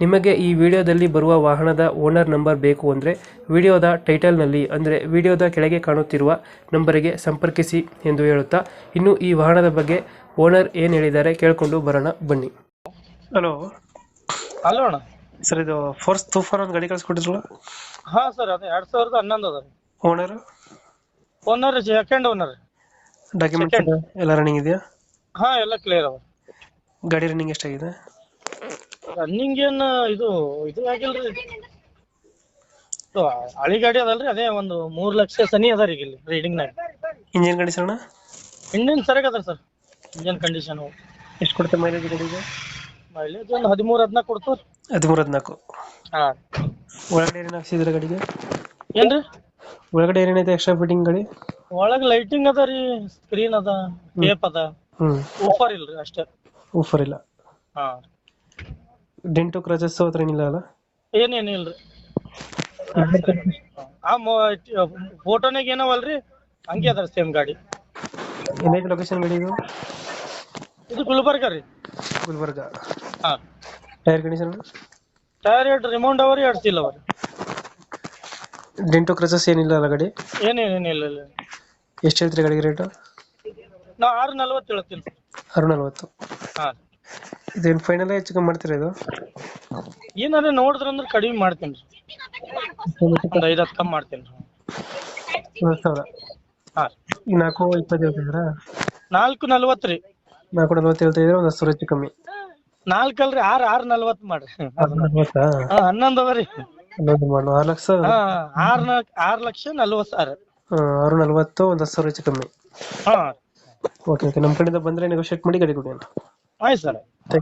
ನಿಮಗೆ ಈ ವಿಡಿಯೋದಲ್ಲಿ ಬರುವ ವಾಹನದ ಓನರ್ ನಂಬರ್ ಬೇಕು ಅಂದರೆ ವಿಡಿಯೋದ ಟೈಟಲ್ನಲ್ಲಿ ಅಂದರೆ ವಿಡಿಯೋದ ಕೆಳಗೆ ಕಾಣುತ್ತಿರುವ ನಂಬರಿಗೆ ಸಂಪರ್ಕಿಸಿ ಎಂದು ಹೇಳುತ್ತಾ ಇನ್ನು ಈ ವಾಹನದ ಬಗ್ಗೆ ಓನರ್ ಏನು ಹೇಳಿದ್ದಾರೆ ಕೇಳಿಕೊಂಡು ಬರೋಣ ಬನ್ನಿ. ಹಲೋ ಹಲೋ ಅಣ್ಣ. ಸರ್ ಇದು ಫೋರ್ಸ್ ತೂಫಾನ್ ಒಂದು ಗಾಡಿ ಕಳಿಸ್ಕೊಟ್ಟಿದ್ರಲ್ಲ? ಹಾ ಸರ್ ಅದು ಎರಡು ಸಾವಿರದ ಹನ್ನೊಂದು ಅದ. Owner owner second owner document ಎಲ್ಲ ರನ್ನಿಂಗ್ ಇದೆಯಾ? ಹಾ ಎಲ್ಲ ಕ್ಲಿಯರ್ ಅವ. ಗಾಡಿ ರನ್ನಿಂಗ್ ಎಷ್ಟಾಗಿದೆ? ರನ್ನಿಂಗ್ ಏನ್ ಇದು ಇದು ಆಗಿಲ್ರಿ. ಇದು ಹಳಿ ಗಾಡಿ ಅದಲ್ರಿ ಅದೇ ಒಂದು ಮೂರ್ ಲಕ್ಷ ಸನಿ ಅದ ರೀ ಇಲ್ಲಿ ರೀಡಿಂಗ್ ನಾಗ. ಇಂಜಿನ್ ಕಂಡೀಷನ್ ಅಣ್ಣ? ಇಂಜಿನ್ ಸರಿಯಾಗಿ ಅದ ಸರ್ ಇಂಜಿನ್ ಕಂಡೀಷನ್ ಎಷ್ಟು ಕೊಡ್ತೇವೆ ಮೈಲೇಜ್ ಗಾಡಿಗೆ? ಮೈಲೇಜ್ ಒಂದು ಹದಿಮೂರ್ ಹದಿನಾಲ್ಕು ಕೊಡ್ತು ಹದಿಮೂರ್ ಹದಿನಾಲ್ಕು ಹಾ. ಒಳಗಡೆ ಏನೇನು ಹಾಕ್ಸಿದ್ರ ಗಾಡಿಗೆ? ಏನ್ರಿ? ಒಳಗಡೆ ಏನೇನೈತೆ ಎಕ್ಸ್ಟ್ರಾ ಫಿಟ್ಟಿಂಗ್ ಗಾಡಿ? ಒಳಗ್ ಲೈಟಿಂಗ್ ಅದ ರೀ ಸ್ಕ್ರೀನ್ ಅದ ಟೇಪ್ ಅದ. ಹ್ಮ್. ಆಫರ್ ಇಲ್ರಿ ಅಷ್ಟೇ. ಊಫರ್ ಇಲ್ಲ. ಹಾ. ಡೆಂಟು ಕ್ರಚಸ್ ಹತ್ರ ಏನಿಲ್ಲ ಅಲ್ಲ? ಏನೇನಿಲ್ರಿ? ಆ ಫೋಟೋನಾಗ ಏನವಲ್ರಿ? ಹಂಗೆ ಅದ ಸೇಮ್ ಗಾಡಿ. ಏನೈತೆ ಲೊಕೇಶನ್ ಗಾಡಿ ಇದು? ಇದು ಗುಲ್ಬರ್ಗ ರೀ. ಗುಲ್ಬರ್ಗ. ಹಾಂ. Tyre condition? ಟೈರ್ ಎರಡು ರಿಮೌಂಡ್ ಅವರಿ ಎರಡು ಸ್ಟೀಲ್ ಅವರಿ. ಡೆಂಟು ಕ್ರಚಸ್ ಏನಿಲ್ಲ ಅಲ್ಲ ಗಾಡಿ? ಏನ್ ಇಲ್ಲ ಇಲ್ಲ ಎಷ್ಟು ಹೇಳ್ತೀರಿ ಗಾಡಿಗೆ ರೇಟು ನಾ ಆರು ನಲ್ವತ್ತು ಹೇಳ್ತೀನಿ ಆರು ನಲ್ವತ್ತು ಹಾ. ಇದೇನು ಫೈನಲ್ ಹೆಚ್ಚು ಕಮ್ಮಿ ಮಾಡ್ತೀರಾ ಇದು? ಏನಾರ ನೋಡಿದ್ರ ಅಂದ್ರೆ ಕಡಿಮೆ ಮಾಡ್ತೀನಿ ರೀ. ಒಂದು ಐದು ಹತ್ತು ಕಮ್ಮಿ ಮಾಡ್ತೀನಿ ರೀ. ಸಾವಿರ. ಹಾ. ಈಗ ನಾಲ್ಕು ಇಪ್ಪತ್ತು ಹೇಳ್ತಿದ್ದೀರಾ? ನಾಲ್ಕು ನಲ್ವತ್ತು ರೀ. ನಾಲ್ಕು ನಲ್ವತ್ತು ಹೇಳ್ತಾ ಇದ್ರೆ ಒಂದು ಹತ್ತು ಸಾವಿರ ಹೆಚ್ಚು ಕಮ್ಮಿ. ನಾಲ್ಕು ಅಲ್ರಿ ಆರು ಆರು ನಲ್ವತ್ತು ಮಾಡ್ರಿ. ನಲ್ವತ್ತಾ? ಹಾ ಹನ್ನೊಂದು ಅದ ರೀ. ಹನ್ನೊಂದು ಮಾಡು ಆರು ಲಕ್ಷ? ಹಾ ಆರು ನಾಲ್ಕು ಆರು ಲಕ್ಷ ನಲ್ವತ್ತು ಸಾವಿರ. ಆ, ಆರು ನಲ್ವತ್ತು ಒಂದು ಹತ್ತು ಸಾವಿರ ಹೆಚ್ಚು ಕಮ್ಮಿ. ಹಾ. Okay okay. ನಮ್ಮ ಕಡೆಯಿಂದ ಬಂದರೆ ನೆಗೋಷಿಯೇಟ್ ಮಾಡಿ ಗಾಡಿ ಕೊಡಿ ಅಂತ. 爱死了。对。